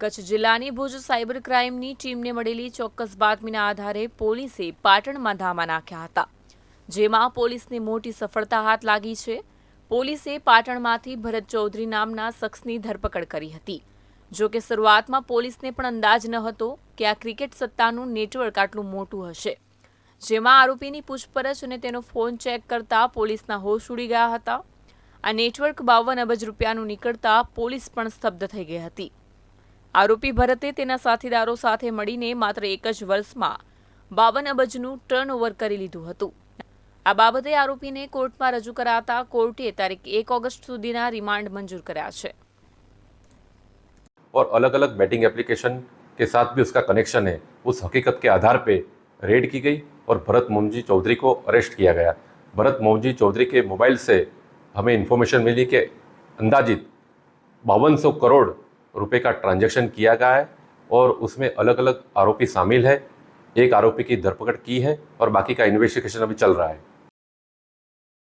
કચ્છ જિલ્લાની ભુજ સાયબર ક્રાઇમની ટીમને મળેલી ચોક્કસ બાતમીના આધારે પોલીસે પાટણમાં ધામા નાખ્યા હતા, જેમાં પોલીસને મોટી સફળતા હાથ લાગી છે. પોલીસે પાટણમાંથી ભરત ચૌધરી નામના શખ્સની ધરપકડ કરી હતી. જો કે શરૂઆતમાં પોલીસને પણ અંદાજ ન હતો કે આ ક્રિકેટ સત્તાનું નેટવર્ક આટલું મોટું હશે. જેમાં આરોપીની પૂછપરછ અને તેનો ફોન ચેક કરતા પોલીસના હોશ ઉડી ગયા હતા. આ નેટવર્ક બાવન અબજ રૂપિયાનું નીકળતા પોલીસ પણ સ્તબ્ધ થઈ ગઈ હતી. આરોપી ભરતે તેના સાથીદારો સાથે મળીને માત્ર એક જ વર્ષમાં બાવન અબજનું ટર્નઓવર કરી લીધું હતું આ બાબતે આરોપીને કોર્ટમાં રજૂ કરાતા કોર્ટે તારીખ એક ઓગસ્ટ સુધીના રિમાન્ડ મંજૂર કર્યા છે और अलग अलग बैटिंग एप्लीकेशन के साथ भी उसका कनेक्शन है उस हकीकत के आधार पे रेड की गई और भरत मोमजी चौधरी को अरेस्ट किया गया भरत मोमजी चौधरी के मोबाइल से हमें इन्फॉर्मेशन मिली कि अंदाजित बावन सौ करोड़ रुपए का ट्रांजैक्शन किया गया है और उसमें अलग अलग आरोपी शामिल है एक आरोपी की धरपकड़ की है और बाकी का इन्वेस्टिगेशन अभी चल रहा है